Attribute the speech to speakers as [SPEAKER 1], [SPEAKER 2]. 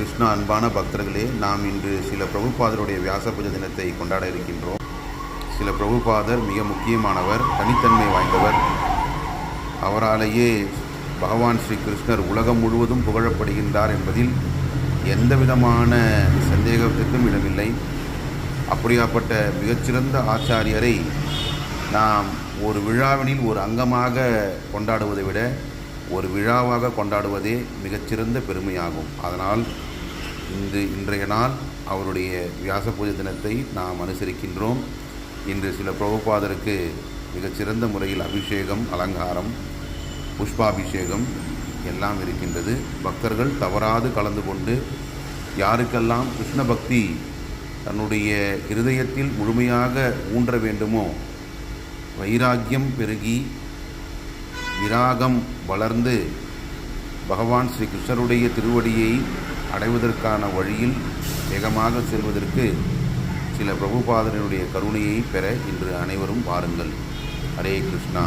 [SPEAKER 1] கிருஷ்ணா அன்பான பக்தர்களே நாம் இன்று சில பிரபுபாதருடைய வியாசபூஜ தினத்தை கொண்டாட இருக்கின்றோம். சில பிரபுபாதர் மிக முக்கியமானவர் தனித்தன்மை வாய்ந்தவர். அவராலேயே பகவான் ஸ்ரீ கிருஷ்ணர் உலகம் முழுவதும் புகழப்படுகின்றார் என்பதில் எந்த விதமான சந்தேகத்திற்கும் இடமில்லை. அப்படியாப்பட்ட மிகச்சிறந்த ஆச்சாரியரை நாம் ஒரு விழாவினில் ஒரு அங்கமாக கொண்டாடுவதை விட ஒரு விழாவாக கொண்டாடுவதே மிகச்சிறந்த பெருமையாகும். அதனால் இன்று இன்றைய நாள் அவருடைய வியாச பூஜை தினத்தை நாம் அனுசரிக்கின்றோம். இன்று சில பிரபுபாதருக்கு மிகச்சிறந்த முறையில் அபிஷேகம் அலங்காரம் புஷ்பாபிஷேகம் எல்லாம் இருக்கின்றது. பக்தர்கள் தவறாது கலந்து கொண்டு யாருக்கெல்லாம் கிருஷ்ண பக்தி தன்னுடைய இருதயத்தில் முழுமையாக ஊன்ற வேண்டுமோ வைராக்கியம் பெருகி விராகம் வளர்ந்து பகவான் ஸ்ரீ கிருஷ்ணருடைய திருவடியை அடைவதற்கான வழியில் வேகமாக செல்வதற்கு சில பிரபுபாதனுடைய கருணையை பெற இன்று அனைவரும் வாருங்கள். ஹரே கிருஷ்ணா.